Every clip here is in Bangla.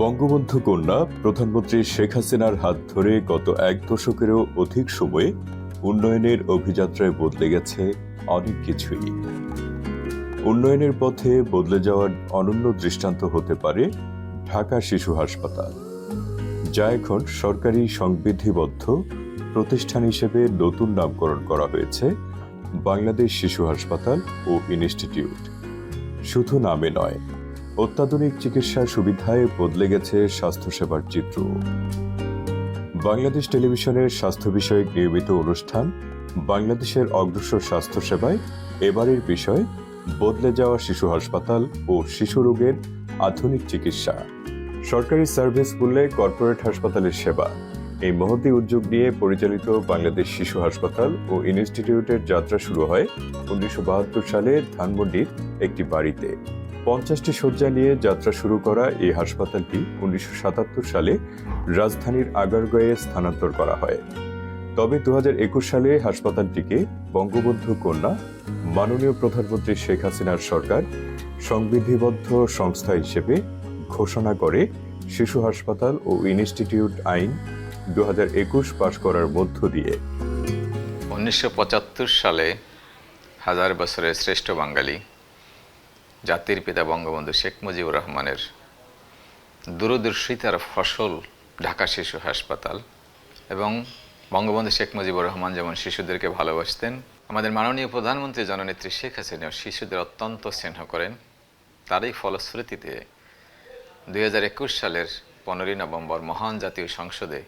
বঙ্গবন্ধু কন্যা, প্রধানমন্ত্রী শেখ হাসিনার হাত ধরে গত এক দশকেরও অধিক সময়ে উন্নয়নের অভিযাত্রায় বদলে গেছে অনেক কিছুই। উন্নয়নের পথে বদলে যাওয়ার অনন্য দৃষ্টান্ত হতে পারে ঢাকা শিশু হাসপাতাল, যা এখন সরকারি সংবিধিবদ্ধ প্রতিষ্ঠান হিসেবে নতুন নামকরণ করা হয়েছে বাংলাদেশ শিশু হাসপাতাল ও ইনস্টিটিউট। শুধু নামে নয় অত্যাধুনিক চিকিৎসার সুবিধায় বদলে গেছে স্বাস্থ্যসেবার চিত্র। বাংলাদেশ টেলিভিশনের স্বাস্থ্য বিষয়ক নিয়মিত অনুষ্ঠান, বাংলাদেশের অগ্রসর স্বাস্থ্যসেবায় এবারের বিষয়, বদলে যাওয়া শিশু হাসপাতাল ও শিশু রোগের আধুনিক চিকিৎসা। সরকারি সার্ভিস মূল্যে কর্পোরেট হাসপাতালের সেবা। এই মহতি উদ্যোগ নিয়ে পরিচালিত বাংলাদেশ শিশু হাসপাতাল ও ইনস্টিটিউটের যাত্রা শুরু হয় উনিশশো বাহাত্তর সালে ধানমন্ডির একটি বাড়িতে। পঞ্চাশটি শয্যা নিয়ে যাত্রা শুরু করা এই হাসপাতালটি উনিশশো সাতাত্তর সালে রাজধানীর আগারগাঁয়ে স্থানান্তর করা হয়। তবে দু হাজার একুশ সালে হাসপাতালটিকে বঙ্গবন্ধু কন্যা, মাননীয় প্রধানমন্ত্রী শেখ হাসিনার সরকার সংবিধিবদ্ধ সংস্থা হিসেবে ঘোষণা করে শিশু হাসপাতাল ও ইনস্টিটিউট আইন দু হাজার একুশ পাশ করার মধ্য দিয়ে। উনিশশো পঁচাত্তর সালে হাজার বছরের শ্রেষ্ঠ বাঙালি জাতির পিতা বঙ্গবন্ধু শেখ মুজিবুর রহমানের দূরদর্শিতার ফসল ঢাকা শিশু হাসপাতাল এবং বঙ্গবন্ধু শেখ মুজিবুর রহমান যেমন শিশুদেরকে ভালোবাসতেন, আমাদের মাননীয় প্রধানমন্ত্রী জননেত্রী শেখ হাসিনা শিশুদের অত্যন্ত স্নেহ করেন। তারই ফলশ্রুতিতে দু হাজার একুশ সালের পনেরোই নভেম্বর মহান জাতীয় সংসদে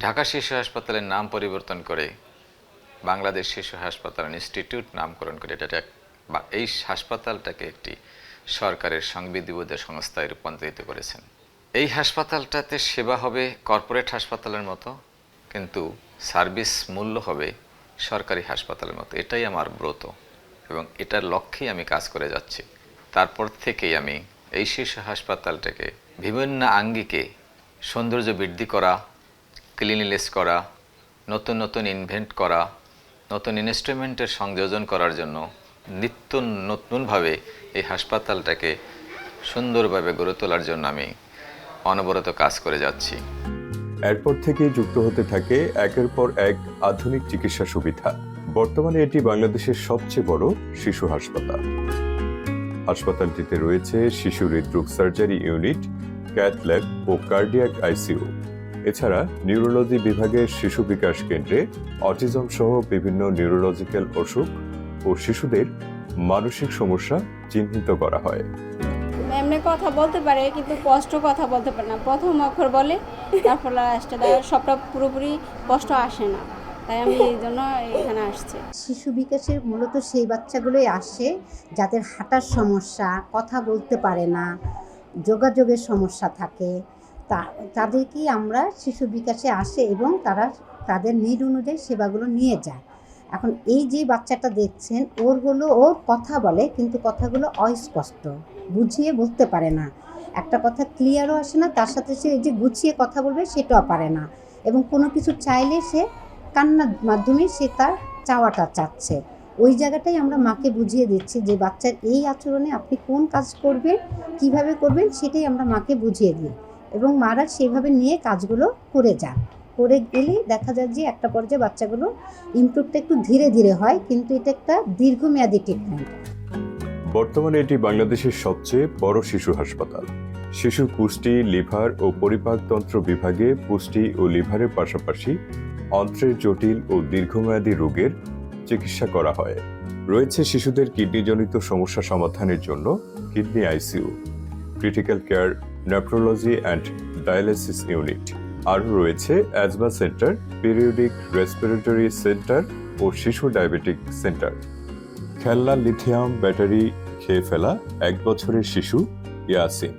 ঢাকা শিশু হাসপাতালের নাম পরিবর্তন করে বাংলাদেশ শিশু হাসপাতাল ইনস্টিটিউট নামকরণ করে। এটা বা এই হাসপাতালটাকে একটি সরকারের সংবিধিবদ্ধ সংস্থায় রূপান্তরিত করেছেন। এই হাসপাতালটাতে সেবা হবে কর্পোরেট হাসপাতালের মতো, কিন্তু সার্ভিস মূল্য হবে সরকারি হাসপাতালের মতো। এটাই আমার ব্রত এবং এটার লক্ষ্যেই আমি কাজ করে যাচ্ছি। তারপর থেকেই আমি এই শীর্ষ হাসপাতালটাকে বিভিন্ন আঙ্গিকে সৌন্দর্য বৃদ্ধি করা ক্লিনিনেস করা, নতুন নতুন ইনভেন্ট করা, নতুন ইনস্ট্রুমেন্টের সংযোজন করার জন্য নিত্য নতুনভাবে এই হাসপাতালটাকে সুন্দরভাবে গড়ে তোলার জন্য আমি অনবরত কাজ করে যাচ্ছি। এরপর থেকে যুক্ত হতে থাকে একের পর এক আধুনিক চিকিৎসা সুবিধা। বর্তমানে এটি বাংলাদেশের সবচেয়ে বড় শিশু হাসপাতাল। হাসপাতালটিতে রয়েছে শিশু হৃদরোগ সার্জারি ইউনিট, ক্যাথ ল্যাব ও কার্ডিয়াক আইসিইউ। এছাড়া নিউরোলজি বিভাগের শিশু বিকাশ কেন্দ্রে অটিজম সহ বিভিন্ন নিউরোলজিক্যাল অসুখ ও শিশুদের মানসিক সমস্যা চিহ্নিত করা হয়। এমনি কথা বলতে পারে কিন্তু স্পষ্ট কথা বলতে পারে না। প্রথম অক্ষর বলে তারপর লাস্টে তার সবটা পুরোপুরি স্পষ্ট আসে না। তাই আমি এই জন্য এখানে আসছি। শিশু বিকাশের মূলত সেই বাচ্চাগুলোই আসে যাদের হাঁটার সমস্যা কথা বলতে পারে না যোগাযোগের সমস্যা থাকে। তা তাদেরকেই আমরা শিশু বিকাশে আসে এবং তারা তাদের নিড অনুযায়ী সেবাগুলো নিয়ে যায়। এখন এই যে বাচ্চাটা দেখছেন, ওর হলো, ওর কথা বলে, কিন্তু কথাগুলো অস্পষ্ট, বুঝিয়ে বলতে পারে না। একটা কথা ক্লিয়ারও আসে না, তার সাথে সে যে গুছিয়ে কথা বলবে, সেটাও পারে না। এবং কোনো কিছু চাইলে সে কান্নার মাধ্যমে সে তার চাওয়াটা চাচ্ছে। ওই জায়গাটাই আমরা মাকে বুঝিয়ে দিচ্ছি যে বাচ্চার এই আচরণে আপনি কোন কাজ করবেন, কীভাবে করবেন, সেটাই আমরা মাকে বুঝিয়ে দিই। এবং মারা সেভাবে নিয়ে কাজগুলো করে যান। করে গেলে দেখা যায় যে একটা পর্যায়ে বাচ্চাগুলো ইমপ্রুভটা একটু ধীরে ধীরে হয়, কিন্তু এটা একটা দীর্ঘমেয়াদী ট্রিটমেন্ট বর্তমানে এটি বাংলাদেশের সবচেয়ে বড় শিশু হাসপাতাল। শিশু পুষ্টি, লিভার ও পরিপাকতন্ত্র বিভাগে পুষ্টি ও লিভারের পাশাপাশি অন্ত্রের জটিল ও দীর্ঘমেয়াদী রোগের চিকিৎসা করা হয়। রয়েছে শিশুদের কিডনিজনিত সমস্যা সমাধানের জন্য kidney ICU, critical care, nephrology and dialysis unit. আরও রয়েছে asthma centre periodic respiratory centre ও শিশু ডায়াবেটিক সেন্টার খেলনা লিথিয়াম ব্যাটারি খেয়ে ফেলা এক বছরের শিশু ইয়াসিন।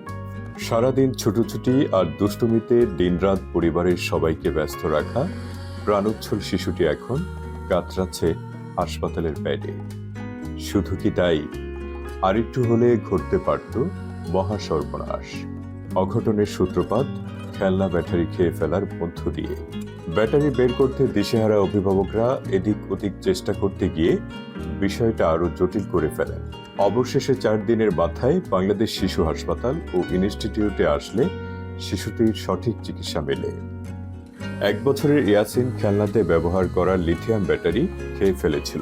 সারাদিন ছুটোছুটি আর দুষ্টুমিতে দিনরাত পরিবারের সবাইকে ব্যস্ত রাখা প্রাণোচ্ছল শিশুটি এখন কাতরাচ্ছে হাসপাতালের ব্যাডে শুধু কি তাই? আরেকটু হলে ঘটতে পারত মহাসর্বনাশ অঘটনের সূত্রপাত খেলনা, ব্যাটারি খেয়ে ফেলার মধ্য দিয়ে। ব্যাটারি বের করতে দিশেহারা অভিভাবকরা এদিক ওদিক চেষ্টা করতে গিয়ে বিষয়টা আরও জটিল করে ফেলেন। অবশেষে চার দিনের মাথায় বাংলাদেশ শিশু হাসপাতাল ও ইনস্টিটিউটে আসলে শিশুটির সঠিক চিকিৎসা মেলে। এক বছরের ইয়াসিন খেলনাতে ব্যবহার করা লিথিয়াম ব্যাটারি খেয়ে ফেলেছিল।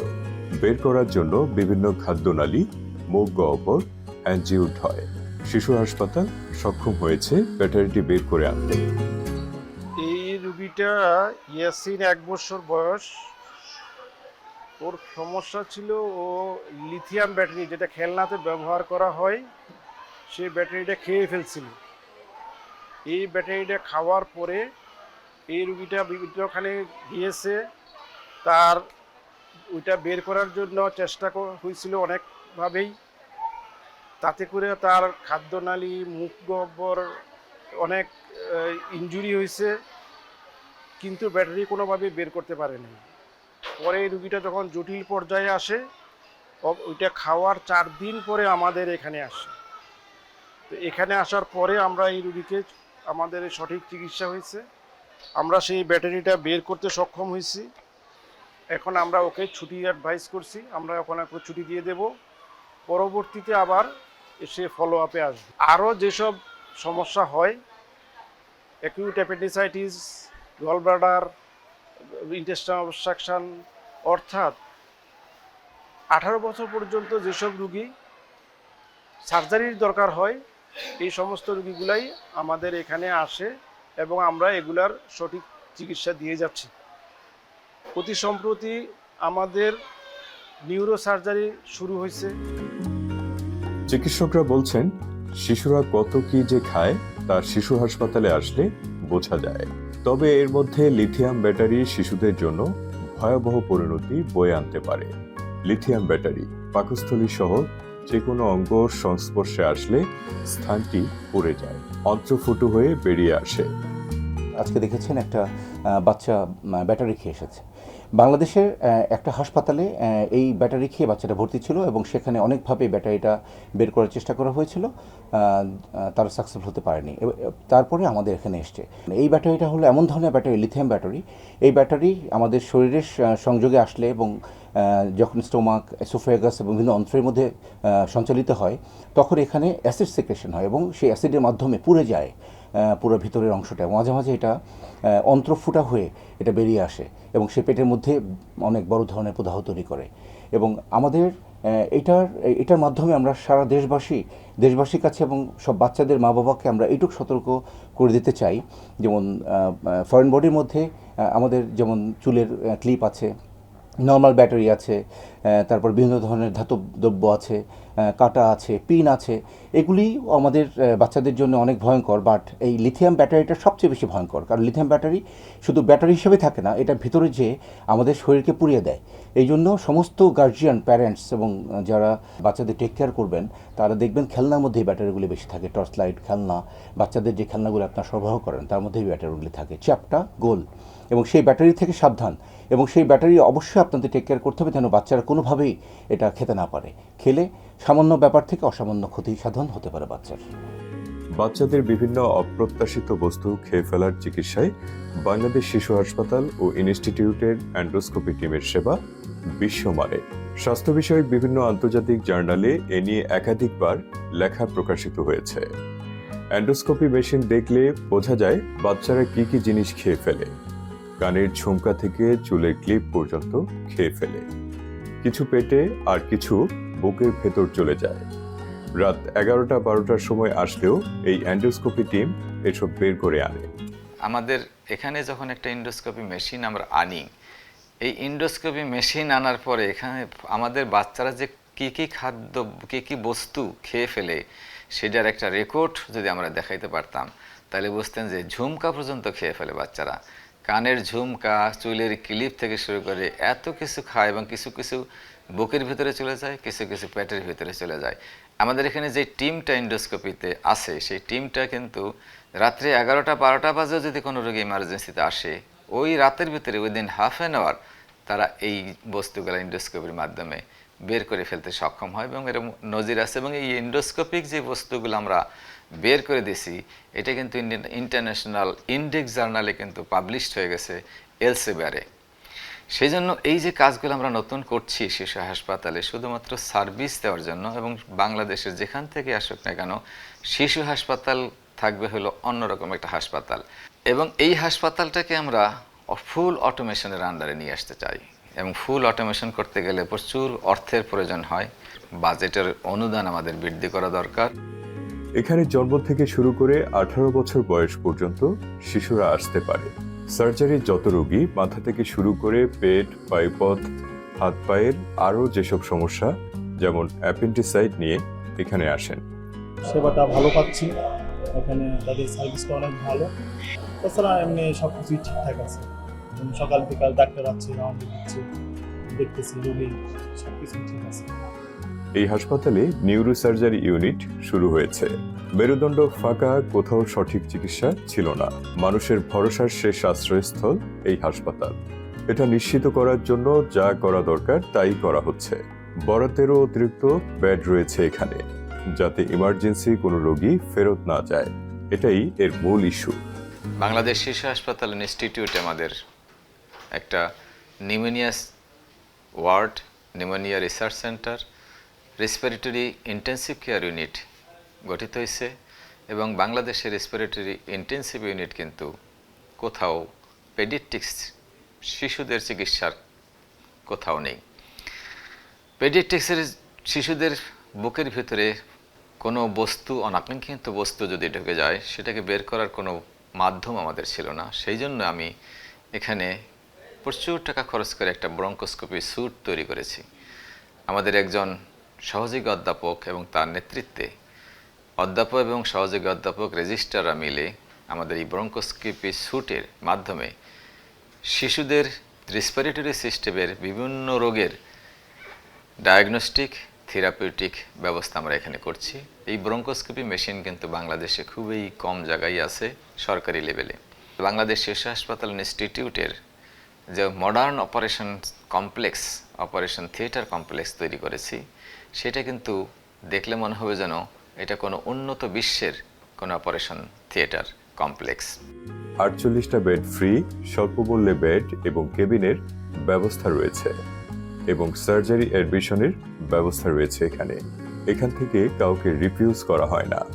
বের করার জন্য বিভিন্ন খাদ্যনালী মুখ গহ্বর অ্যাঞ্জিউড হয়। শিশু হাসপাতাল সক্ষম হয়েছে ব্যাটারিটি বের করে আনতে। এই রুগীটা ইয়াসিন এক বছর বয়স। ওর সমস্যা ছিল ও লিথিয়াম ব্যাটারি যেটা খেলনাতে ব্যবহার করা হয়, সেই ব্যাটারিটা খেয়ে ফেলছিল। এই ব্যাটারিটা খাওয়ার পরে এই রুগীটা বিভিন্নখানে গিয়েছে। তার ওইটা বের করার জন্য চেষ্টা হয়েছিল অনেকভাবেই। তাতে করে তার খাদ্যনালী, মুখ গহ্বর অনেক ইনজুরি হয়েছে, কিন্তু ব্যাটারি কোনোভাবে বের করতে পারেনি পরে এই রুগীটা যখন জটিল পর্যায়ে আসে ওইটা খাওয়ার চার দিন পরে আমাদের এখানে আসে। তো এখানে আসার পরে আমরা এই রুগীকে, আমাদের সঠিক চিকিৎসা হয়েছে। আমরা সেই ব্যাটারিটা বের করতে সক্ষম হয়েছি। এখন আমরা ওকে ছুটি অ্যাডভাইস করছি। আমরা ওখানে ছুটি দিয়ে দেব। পরবর্তীতে আবার এসে ফলো আপে আসবে। আরও যেসব সমস্যা হয় acute appendicitis gallbladder intestine obstruction অর্থাৎ আঠারো বছর পর্যন্ত যেসব রুগী সার্জারির দরকার হয়, এই সমস্ত রুগীগুলাই আমাদের এখানে আসে এবং আমরা এগুলার সঠিক চিকিৎসা দিয়ে যাচ্ছি। অতি সম্প্রতি আমাদের নিউরো সার্জারি শুরু হয়েছে। চিকিৎসকরা বলছেন, শিশুরা কত কি যে খায় তা শিশু হাসপাতালে আসলে বোঝা যায়। তবে এর মধ্যে লিথিয়াম ব্যাটারি শিশুদের জন্য ভয়াবহ পরিণতি বয়ে আনতে পারে। লিথিয়াম ব্যাটারি পাকস্থলী সহ যে কোনো অঙ্গ সংস্পর্শে আসলে স্থানটি পড়ে যায়, অন্ত্রফুটু হয়ে বেরিয়ে আসে। আজকে দেখেছেন একটা বাচ্চা ব্যাটারি খেয়ে এসেছে। বাংলাদেশের একটা হাসপাতালে এই ব্যাটারি খেয়ে বাচ্চাটা ভর্তি ছিল এবং সেখানে অনেকভাবে ব্যাটারিটা বের করার চেষ্টা করা হয়েছিল তারা সাকসেসফুল হতে পারেনি। তারপরে আমাদের এখানে এসছে। এই ব্যাটারিটা হলো এমন ধরনের ব্যাটারি লিথিয়াম ব্যাটারি। এই ব্যাটারি আমাদের শরীরের সংযোগে আসলে এবং যখন স্টোমাক এসোফেগাস এবং বিভিন্ন অন্ত্রের মধ্যে সঞ্চালিত হয়, তখন এখানে অ্যাসিড সেক্রেশন হয় এবং সেই অ্যাসিডের মাধ্যমে পুড়ে যায়। পুরো ভিতরের অংশটা। মাঝে মাঝে এটা অন্ত্রফুটা হয়ে এটা বেরিয়ে আসে এবং সে পেটের মধ্যে অনেক বড় ধরনের প্রদাহ তৈরি করে। এবং আমাদের এটার এটার মাধ্যমে আমরা সারা দেশবাসী, দেশবাসীর কাছে এবং সব বাচ্চাদের মা বাবাকে আমরা এইটুকু সতর্ক করে দিতে চাই। যেমন ফরেন বডির মধ্যে আমাদের যেমন চুলের ক্লিপ আছে নর্মাল ব্যাটারি আছে তারপর বিভিন্ন ধরনের ধাতব দ্রব্য আছে কাটা আছে, পিন আছে, এগুলি আমাদের বাচ্চাদের জন্য অনেক ভয়ঙ্কর বাট এই লিথিয়াম ব্যাটারিটা সবচেয়ে বেশি ভয়ঙ্কর, কারণ লিথিয়াম ব্যাটারি শুধু ব্যাটারি হিসেবে থাকে না, এটা ভিতরে যে আমাদের শরীরকে পুড়িয়ে দেয়। এই জন্য সমস্ত গার্জিয়ান প্যারেন্টস এবং যারা বাচ্চাদের টেক কেয়ার করবেন, তারা দেখবেন খেলনার মধ্যেই ব্যাটারিগুলি বেশি থাকে টর্চ লাইট খেলনা, বাচ্চাদের যে খেলনাগুলো আপনার সরবরাহ করেন, তার মধ্যেই ব্যাটারিগুলি থাকে, চ্যাপটা, গোল, এবং সেই ব্যাটারি থেকে সাবধান, এবং সেই ব্যাটারি অবশ্যই আপনাদের টেক কেয়ার করতে হবে, যেন বাচ্চারা কোনোভাবেই এটা খেতে না পারে। খেলে সামান্য ব্যাপার থেকে অসামান্য ক্ষতি সাধন হতে পারে বাচ্চার। বাচ্চাদের বিভিন্ন অপ্রত্যাশিত বস্তু খেয়ে ফেলার চিকিৎসায় বাংলাদেশ শিশু হাসপাতাল ও ইনস্টিটিউটের অ্যান্ডোস্কোপি টিমের সেবা বিশ্বমানের স্বাস্থ্য বিষয়ক বিভিন্ন আন্তর্জাতিক জার্নালে এ নিয়ে একাধিকবার লেখা প্রকাশিত হয়েছে। অ্যান্ডোস্কোপি মেশিন দেখলে বোঝা যায় বাচ্চারা কি কি জিনিস খেয়ে ফেলে। কানের ঝুমকা থেকে চুলের ক্লিপ পর্যন্ত খেয়ে ফেলে। কিছু পেটে আর কিছু বুকের ভেতর চলে যায়। রাত এগারোটা বারোটার সময় আসলেও এই অ্যান্ডোস্কোপি টিম এসব বের করে আনে। আমাদের এখানে যখন একটা ইন্ডোস্কোপি মেশিন আমরা আনি, এই ইন্ডোস্কোপি মেশিন আনার পরে এখানে আমাদের বাচ্চারা যে কি কি খাদ্য, কি কি বস্তু খেয়ে ফেলে সেটার একটা রেকর্ড যদি আমরা দেখাইতে পারতাম, তাহলে বুঝতেন যে ঝুমকা পর্যন্ত খেয়ে ফেলে বাচ্চারা। কানের ঝুমকা, চুলের ক্লিপ থেকে শুরু করে এত কিছু খায় এবং কিছু কিছু বুকের ভিতরে চলে যায়, কিছু কিছু পেটের ভিতরে চলে যায়। আমাদের এখানে যে টিমটা ইন্ডোস্কোপিতে আছে, সেই টিমটা কিন্তু রাত্রে এগারোটা, বারোটা বাজেও যদি কোনো রোগী ইমার্জেন্সিতে আসে, ওই রাতের ভিতরে উইদিন হাফ অ্যান আওয়ার তারা এই বস্তুগুলো ইন্ডোস্কোপির মাধ্যমে বের করে ফেলতে সক্ষম হয় এবং এরকম নজির আছে এবং এই ইন্ডোস্কোপিক যে বস্তুগুলো আমরা বের করে দিছি, এটা কিন্তু ইন্টারন্যাশনাল ইন্ডেক্স জার্নালে কিন্তু পাবলিশড হয়ে গেছে এলসেবারে সেই জন্য এই যে কাজগুলো আমরা নতুন করছি শিশু হাসপাতালে, শুধুমাত্র সার্ভিস দেওয়ার জন্য এবং বাংলাদেশের যেখান থেকে আসুক না কেন, শিশু হাসপাতাল থাকবে হলো অন্যরকম একটা হাসপাতাল। এবং এই হাসপাতালটাকে আমরা ফুল অটোমেশনের আন্ডারে নিয়ে আসতে চাই। এবং ফুল অটোমেশন করতে গেলে প্রচুর অর্থের প্রয়োজন হয়। বাজেটের অনুদান আমাদের বৃদ্ধি করা দরকার। এখানে জন্ম থেকে শুরু করে আঠারো বছর বয়স পর্যন্ত শিশুরা আসতে পারে। সার্জারির যত রোগী মাথা থেকে শুরু করে পেট পাইপথ হাত পায়ের আরও যেসব সমস্যা, যেমন অ্যাপেন্টিসাইড নিয়ে এখানে আসেন। সেবাটা ভালো পাচ্ছি। এখানে তাদের সার্ভিসটা অনেক ভালো। তাছাড়া এমনি সব কিছুই ঠিকঠাক আছে। সকাল বিকাল ডাক্তার আছে রাউন্ড দিচ্ছে, দেখতেছি, রোগী সব কিছুই ঠিক আছে। এই হাসপাতালে নিউরোসার্জারি ইউনিট শুরু হয়েছে। মেরুদণ্ড ফাঁকা, কোথাও সঠিক চিকিৎসা ছিল না। মানুষের ভরসার শেষ আশ্রয়স্থল এই হাসপাতাল। এটা নিশ্চিত করার জন্য যা করা দরকার তাই করা হচ্ছে। বরাতেরও অতিরিক্ত বেড রয়েছে এখানে, যাতে ইমার্জেন্সি কোনো রোগী ফেরত না যায়। এটাই এর মূল ইস্যু বাংলাদেশ শিশু হাসপাতাল ইনস্টিটিউটে আমাদের একটা pneumonias ward pneumonia research centre respiratory intensive care unit গঠিত হয়েছে এবং বাংলাদেশের রেসপিরেটরি ইন্টেন্সিভ ইউনিট কিন্তু কোথাও পেডিট্রিক্স শিশুদের চিকিৎসার কোথাও নেই। পেডিট্রিক্সের শিশুদের বুকের ভিতরে কোনো বস্তু, অনাকাঙ্ক্ষিত বস্তু যদি ঢুকে যায়, সেটাকে বের করার কোনো মাধ্যম আমাদের ছিল না। সেই জন্য আমি এখানে প্রচুর টাকা খরচ করে একটা ব্রঙ্কোস্কোপি স্যুট তৈরি করেছি। আমাদের একজন সহযোগী অধ্যাপক এবং তার নেতৃত্বে অধ্যাপক এবং সহযোগী অধ্যাপক রেজিস্ট্রাররা মিলে আমাদের এই ব্রঙ্কোস্কোপি স্যুটের মাধ্যমে শিশুদের রেসপিরেটরি সিস্টেমের বিভিন্ন রোগের ডায়াগনস্টিক থেরাপিউটিক ব্যবস্থা আমরা এখানে করছি। এই ব্রঙ্কোস্কোপি মেশিন কিন্তু বাংলাদেশে খুবই কম জায়গায় আছে সরকারি লেভেলে বাংলাদেশ শিশু হাসপাতাল ইনস্টিটিউটের যে modern operation complex operation theatre complex তৈরি করেছি সেটা কিন্তু দেখলে মনে হবে যেন এটা কোনো উন্নত বিশ্বের কোনো অপারেশন থিয়েটার কমপ্লেক্স আটচল্লিশটা বেড ফ্রি স্বল্পমূল্যে বেড এবং কেবিনের ব্যবস্থা রয়েছে এবং সার্জারি অ্যাডমিশনের ব্যবস্থা রয়েছে এখানে। এখান থেকে কাউকে রিফিউজ করা হয় না।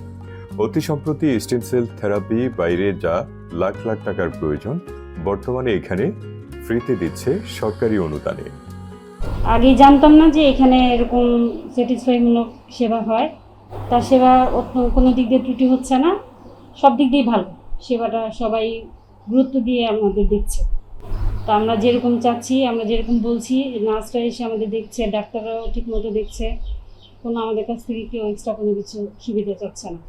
অতি সম্প্রতি স্টেম সেল থেরাপি বাইরে যা লাখ লাখ টাকার প্রয়োজন, বর্তমানে এখানে ফ্রিতে দিচ্ছে সরকারি অনুদানে। আগে জানতাম না যে এখানে এরকম স্যাটিসফাইমূলক সেবা হয়। তার সেবা কোনো দিক দিয়ে ত্রুটি হচ্ছে না। সব দিক দিয়েই ভালো। সেবাটা সবাই গুরুত্ব দিয়ে আমাদের দেখছে। তো আমরা যেরকম চাচ্ছি, আমরা যেরকম বলছি, নার্সরা এসে আমাদের দেখছে, ডাক্তাররাও ঠিক মতো দেখছে। কোনো আমাদের কাছ থেকে কেউ এক্সট্রা কোনো কিছু সুবিধা চাচ্ছে না।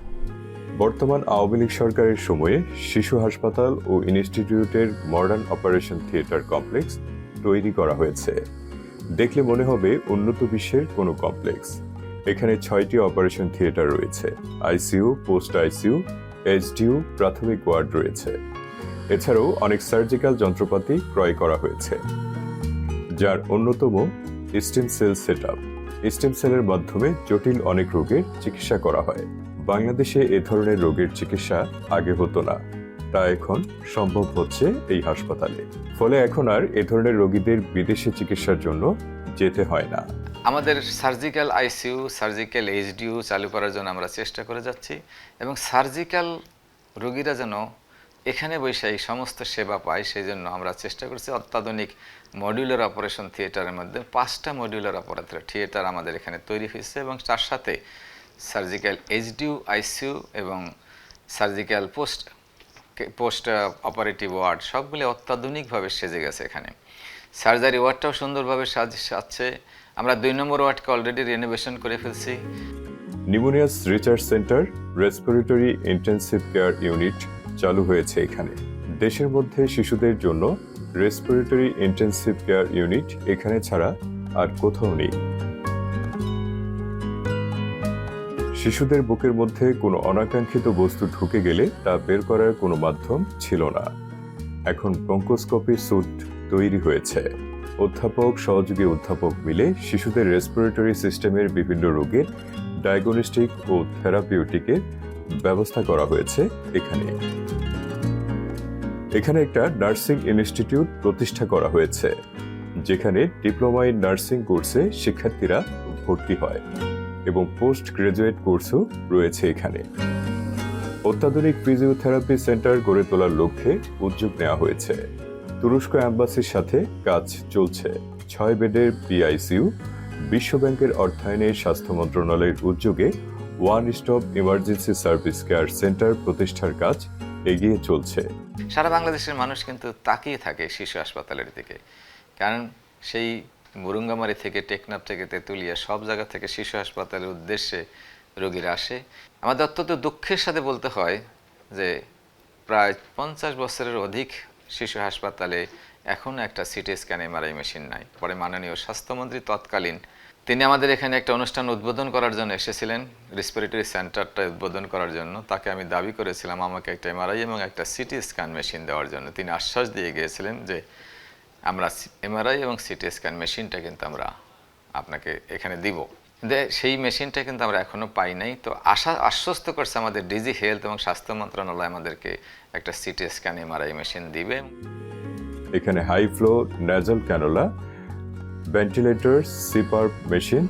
বর্তমান আওয়ামী লীগ সরকারের সময়ে শিশু হাসপাতাল ও ইনস্টিটিউটের মডার্ন অপারেশন থিয়েটার কমপ্লেক্স তৈরি করা হয়েছে। দেখলে মনে হবে উন্নত বিশ্বের কোনো কমপ্লেক্স। এখানে ছয়টি অপারেশন থিয়েটার রয়েছে। আইসিইউ, পোস্ট আইসিইউ, এইচডিইউ, প্রাথমিক ওয়ার্ড রয়েছে। এছাড়াও অনেক সার্জিক্যাল যন্ত্রপাতি ক্রয় করা হয়েছে। যার অন্যতম stem cell set up stem সেলের মাধ্যমে জটিল অনেক রোগের চিকিৎসা করা হয়। বাংলাদেশে এ ধরনের রোগের চিকিৎসা আগে হতো না। তা এখন সম্ভব হচ্ছে এই হাসপাতালে। ফলে এখন আর এ ধরনের রোগীদের বিদেশে চিকিৎসার জন্য যেতে হয় না। আমাদের সার্জিক্যাল আইসিইউ, সার্জিক্যাল এইচডিইউ চালু করার জন্য আমরা চেষ্টা করে যাচ্ছি এবং সার্জিক্যাল রোগীরা যেন এখানে বসে এই সমস্ত সেবা পায়, সেই জন্য আমরা চেষ্টা করছি। অত্যাধুনিক মডিউলার অপারেশন থিয়েটারের মধ্যে পাঁচটা মডিউলার অপারেটর, থিয়েটার আমাদের এখানে তৈরি হয়েছে এবং তার সাথে সার্জিক্যাল এইচডিইউ, আইসিইউ এবং surgical post post operative ward সবগুলি অত্যাধুনিকভাবে সেজে গেছে এখানে। সার্জারি ওয়ার্ডটাও সুন্দরভাবে সাজ, সাজছে। আমরা দুই নম্বর ওয়ার্ডকে অলরেডি রিনোভেশন করে ফেলছি। Pneumonias research centre respiratory intensive care unit চালু হয়েছে এখানে। দেশের মধ্যে শিশুদের জন্য রেসপিরেটরি ইন্টেন্সিভ কেয়ার ইউনিট এখানে ছাড়া আর কোথাও নেই। শিশুদের বুকের মধ্যে কোনো অনাকাঙ্ক্ষিত বস্তু ঢুকে গেলে তা বের করার কোনো মাধ্যম ছিল না। এখন ব্রঙ্কোস্কোপি স্যুট তৈরি হয়েছে। অধ্যাপক, সহযোগী অধ্যাপক মিলে শিশুদের রেসপিরেটরি সিস্টেমের বিভিন্ন রোগের ডায়াগনস্টিক ও থেরাপিউটিকের ব্যবস্থা করা হয়েছে এখানে। এখানে একটা নার্সিং ইনস্টিটিউট প্রতিষ্ঠা করা হয়েছে, যেখানে ডিপ্লোমা ইন নার্সিং কোর্সে শিক্ষার্থীরা ভর্তি হয়। এবং পোস্ট গ্রাজুয়েট কোর্সও রয়েছে এখানে। অত্যাধুনিক ফিজিওথেরাপি সেন্টার গড়ে তোলার লক্ষ্যে উদ্যোগ নেওয়া হয়েছে। তুরস্ক অ্যাম্বাসির সাথে কাজ চলছে। ছয় বেডের পিআইসিইউ বিশ্বব্যাংকের অর্থায়নে স্বাস্থ্য মন্ত্রণালয়ের উদ্যোগে one stop emergency service care centre প্রতিষ্ঠার কাজ এগিয়ে চলছে। সারা বাংলাদেশের মানুষ কিন্তু তাকিয়ে থাকে শিশু হাসপাতালের দিকে। কারণ সেই মুরুঙ্গামারি থেকে, টেকনাফ থেকে, তেঁতুলিয়া, সব জায়গা থেকে শিশু হাসপাতালের উদ্দেশ্যে রোগীরা আসে। আমাদের অত্যন্ত দুঃখের সাথে বলতে হয় যে, প্রায় পঞ্চাশ বছরের অধিক শিশু হাসপাতালে এখনও একটা সিটি স্ক্যান, এমআরআই মেশিন নাই। পরে মাননীয় স্বাস্থ্যমন্ত্রী তৎকালীন তিনি আমাদের এখানে একটা অনুষ্ঠান উদ্বোধন করার জন্য এসেছিলেন রেসপিরেটরি সেন্টারটা উদ্বোধন করার জন্য। তাকে আমি দাবি করেছিলাম আমাকে একটা এমআরআই এবং একটা সিটি স্ক্যান মেশিন দেওয়ার জন্য। তিনি আশ্বাস দিয়ে গিয়েছিলেন যে আমরা এমআরআই এবং সিটি স্ক্যান মেশিনটা কিন্তু আমরা আপনাকে এখানে দিব। সেই মেশিনটা কিন্তু আমরা এখনও পাই নাই। তো আশা আশ্বস্ত করছে আমাদের ডিজি হেলথ এবং স্বাস্থ্য মন্ত্রণালয় আমাদেরকে একটা সিটি স্ক্যান এমআরআই মেশিন দিবে। এখানে high flow nasal cannula ventilator CPAP machine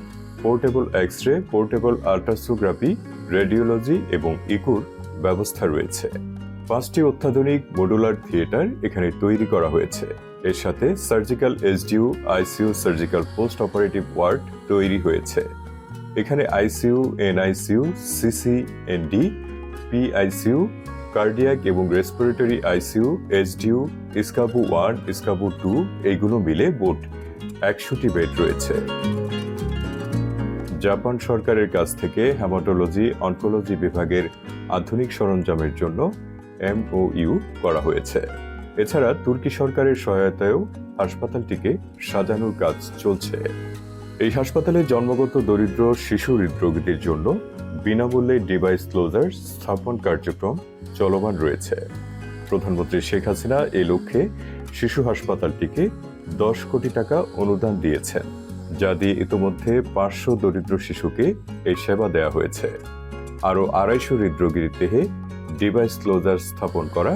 portable X ray portable ultrasonography radiology এবং ইকুর ব্যবস্থা রয়েছে। পাঁচটি অত্যাধুনিক মডুলার থিয়েটার এখানে তৈরি করা হয়েছে। এর সাথে surgical SDU ICU surgical post operative ward তৈরি হয়েছে। এখানে ICU NICU CC ND PICU cardiac এবং respiratory ICU SDU SCABU one SCABU two এইগুলো মিলে মোট একশোটি বেড রয়েছে। জাপান সরকারের কাছ থেকে হ্যামাটোলজি অনকোলজি বিভাগের আধুনিক সরঞ্জামের জন্য এমওইউ করা হয়েছে। এছাড়া তুর্কি সরকারের সহায়তায়ও হাসপাতালটিকে সাজানোর কাজ চলছে। এই হাসপাতালে জন্মগত দরিদ্র শিশু হৃদরোগীদের জন্য বিনামূল্যে ডিভাইস ক্লোজার স্থাপন কার্যক্রম চলমান রয়েছে। প্রধানমন্ত্রী শেখ হাসিনা এই লক্ষ্যে শিশু হাসপাতালটিকে দশ কোটি টাকা অনুদান দিয়েছেন, যা দিয়ে ইতোমধ্যে পাঁচশো দরিদ্র শিশুকে এই সেবা দেওয়া হয়েছে। আরও আড়াইশো হৃদরোগীর দেহে ডিভাইস ক্লোজার স্থাপন করা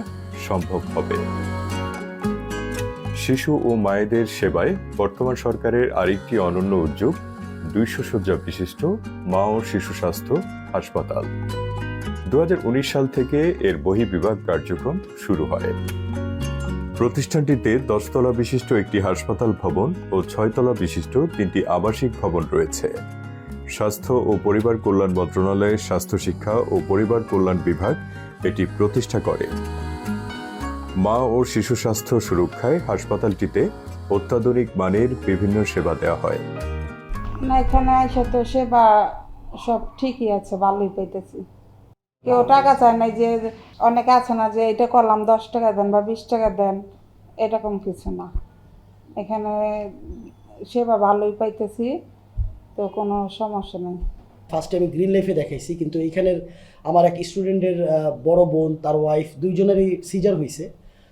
সম্ভব হবে। শিশু ও মায়েদের সেবায় বর্তমান সরকারের আরেকটি অনন্য উদ্যোগ, দুইশো শয্যা বিশিষ্ট মা ও শিশু স্বাস্থ্য হাসপাতাল। দু সাল থেকে এর বহিঃবিভাগ কার্যক্রম শুরু হয়। প্রতিষ্ঠানটিতে দশতলা বিশিষ্ট একটি হাসপাতাল ভবন ও ছয়তলা বিশিষ্ট তিনটি আবাসিক ভবন রয়েছে। স্বাস্থ্য ও পরিবার কল্যাণ মন্ত্রণালয়ের স্বাস্থ্য শিক্ষা ও পরিবার কল্যাণ বিভাগ এটি প্রতিষ্ঠা করে। মা ও শিশু স্বাস্থ্য সুরক্ষায় হাসপাতালটিতে অত্যাধুনিক মানের বিভিন্ন সেবা দেওয়া হয়। না এখানে আইসা তো সেবা সব ঠিকই আছে ভালোই পাইতেছি। কেউ টাকা চায় না যে অনেক আছে না যে এটা করলাম দশ টাকা দেন বা বিশ টাকা দেন এরকম কিছু না। এখানে সেবা ভালোই পাইতেছি তো কোনো সমস্যা নেই। ফার্স্টে আমি গ্রিন লাইফে দেখাইছি কিন্তু এইখানের আমার এক স্টুডেন্টের বড় বোন তার ওয়াইফ দুইজনেরই সিজার হয়েছে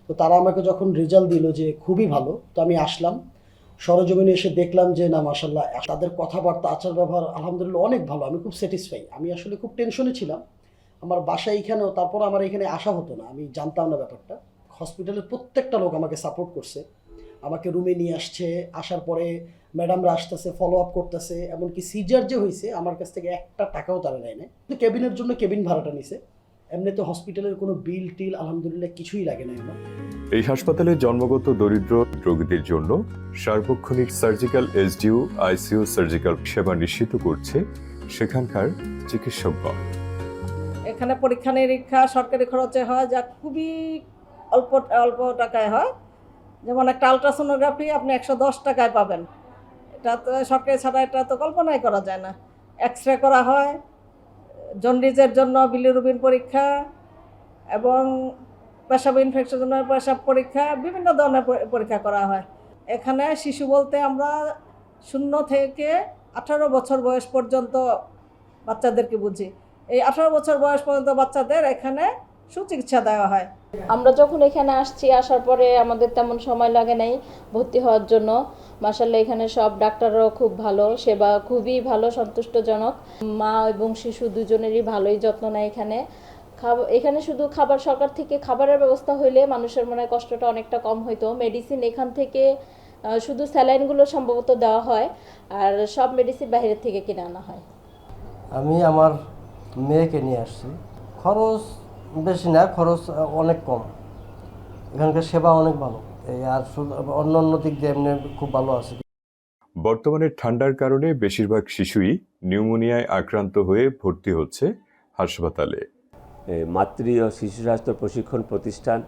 তো তারা আমাকে যখন রেজাল্ট দিল যে খুবই ভালো, তো আমি আসলাম। সরজমিনে এসে দেখলাম যে, না মাসাল্লাহ তাদের কথাবার্তা আচার ব্যবহার আলহামদুলিল্লাহ অনেক ভালো। আমি খুব স্যাটিসফাই আমি আসলে খুব টেনশনে ছিলাম। আমার বাসা এইখানেও তারপর আমার এখানে আসা হতো না। আমি জানতাম না ব্যাপারটা। হসপিটালের প্রত্যেকটা লোক আমাকে সাপোর্ট করছে। আমাকে রুমে নিয়ে আসছে। আসার পরে ম্যাডামরা আসতেছে ফলো আপ করতেছে। এমনকি সিজার যে হয়েছে আমার কাছ থেকে একটা টাকাও তারা নেয় না কেবিনের জন্য কেবিন ভাড়াটা নিছে। এমনিতে হসপিটালের কোনো বিল টিল আলহামদুলিল্লাহ কিছুই লাগে না আমার এই হাসপাতালে জন্মগত দরিদ্র রোগীদের জন্য সার্বক্ষণিক সার্জিক্যাল এসডিউ আইসিইউ সার্জিক্যাল সেবা নিশ্চিত করছে সেখানকার চিকিৎসকগণ। এখানে পরীক্ষা নিরীক্ষা সরকারি খরচে হয় যা খুবই অল্প অল্প টাকায় হয়। যেমন একটা আলট্রাসোনোগ্রাফি আপনি একশো দশ টাকায় পাবেন। এটা তো সরকারি ছাড়া এটা তো কল্পনাই করা যায় না। এক্স রে করা হয় জন্ডিসের জন্য বিলিরুবিন পরীক্ষা এবং পেশাব ইনফেকশনের জন্য পেশাব পরীক্ষা, বিভিন্ন ধরনের পরীক্ষা করা হয়। এখানে শিশু বলতে আমরা শূন্য থেকে আঠারো বছর বয়স পর্যন্ত বাচ্চাদেরকে বুঝি। এই আঠারো বছর বয়স পর্যন্ত বাচ্চাদের এখানে সুচিকিৎসা দেওয়া হয়। আমরা যখন এখানে আসছি আসার পরে আমাদের তেমন সময় লাগে নাই ভর্তি হওয়ার জন্য। মাসাল্লাহ এখানে সব ডাক্তাররাও খুব ভালো সেবা খুবই ভালো সন্তুষ্টজনক। মা এবং শিশু দুজনেরই ভালোই যত্ন নেয় এখানে। খাবার এখানে শুধু খাবার সরকার থেকে খাবারের ব্যবস্থা হইলে মানুষের মনে হয় কষ্টটা অনেকটা কম হইতো। মেডিসিন এখান থেকে শুধু স্যালাইনগুলো সম্ভবত দেওয়া হয় আর সব মেডিসিন বাইরের থেকে কিনে আনা হয়। আমি আমার মেয়েকে নিয়ে আসছি। খরচ বেশি না খরচ অনেক কম। এখানকার সেবা অনেক ভালো। এই আর অন্য অন্য দিক দিয়ে এমনি খুব ভালো আছে। বর্তমানে ঠান্ডার কারণে বেশিরভাগ শিশুই নিউমোনিয়ায় আক্রান্ত হয়ে ভর্তি হচ্ছে হাসপাতালে। মাতৃ ও শিশু স্বাস্থ্য প্রশিক্ষণ প্রতিষ্ঠান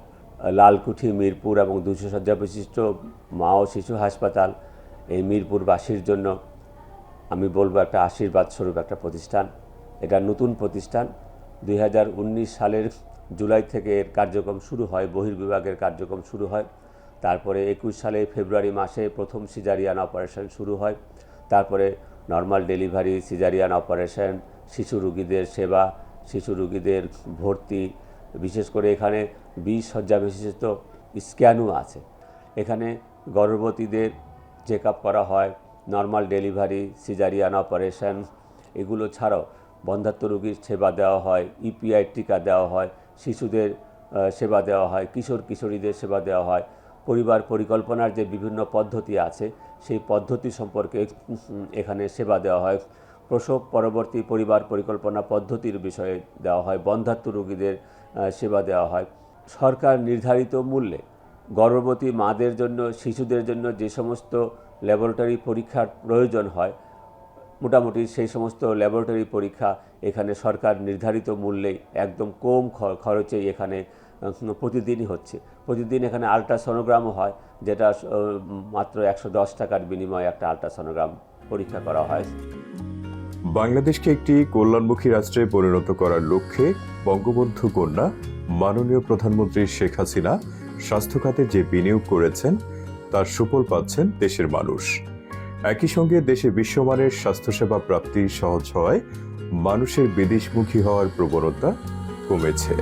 লালকুঠি মিরপুর এবং দুশো শয্যা বিশিষ্ট মা ও শিশু হাসপাতাল এই মিরপুরবাসীর জন্য আমি বলব একটা আশীর্বাদ স্বরূপ একটা প্রতিষ্ঠান। এটা নতুন প্রতিষ্ঠান। দুই হাজার উনিশ সালের জুলাই থেকে এর কার্যক্রম শুরু হয়, বহির্বিভাগের কার্যক্রম শুরু হয়। তারপরে একুশ সালে ফেব্রুয়ারি মাসে প্রথম সিজারিয়ান অপারেশন শুরু হয়। তারপরে নর্মাল ডেলিভারি সিজারিয়ান অপারেশন শিশু রুগীদের সেবা, শিশু রুগীদের ভর্তি। বিশেষ করে এখানে বিশ শয্যা বিশিষ্ট স্ক্যানও আছে। এখানে গর্ভবতীদের চেক করা হয় নর্মাল ডেলিভারি সিজারিয়ান অপারেশন এগুলো ছাড়াও বন্ধাত্ম রোগীর সেবা দেওয়া হয় ইপিআই টিকা দেওয়া হয়, শিশুদের সেবা দেওয়া হয়, কিশোর, কিশোরীদের সেবা দেওয়া হয়। পরিবার পরিকল্পনার যে বিভিন্ন পদ্ধতি আছে, সেই পদ্ধতি সম্পর্কে এখানে সেবা দেওয়া হয়। প্রসব পরবর্তী পরিবার পরিকল্পনা পদ্ধতির বিষয়ে দেওয়া হয়, বন্ধাত্ম রোগীদের সেবা দেওয়া হয়। সরকার নির্ধারিত মূল্যে গর্ভবতী মাদের জন্য, শিশুদের জন্য যে সমস্ত ল্যাবরেটরি পরীক্ষার প্রয়োজন হয় মোটামুটি সেই সমস্ত ল্যাবরেটরি পরীক্ষা এখানে সরকার নির্ধারিত মূল্যে একদম কম খ- খরচেই এখানে প্রতিদিনই হচ্ছে। প্রতিদিন এখানে আলট্রাসোনোগ্রামও হয়, যেটা মাত্র একশো দশ টাকার বিনিময়ে একটা আলট্রাসোনোগ্রাম পরীক্ষা করা হয়। বাংলাদেশকে একটি কল্যাণমুখী রাষ্ট্রে পরিণত করার লক্ষ্যে বঙ্গবন্ধু কন্যা, মাননীয় প্রধানমন্ত্রী শেখ হাসিনা স্বাস্থ্য খাতে যে বিনিয়োগ করেছেন, তার সুফল পাচ্ছেন দেশের মানুষ। একই সঙ্গে দেশে বিশ্বমানের স্বাস্থ্যসেবা প্রাপ্তি সহজ হওয়ায় মানুষের বিদেশমুখী হওয়ার প্রবণতা কমেছে।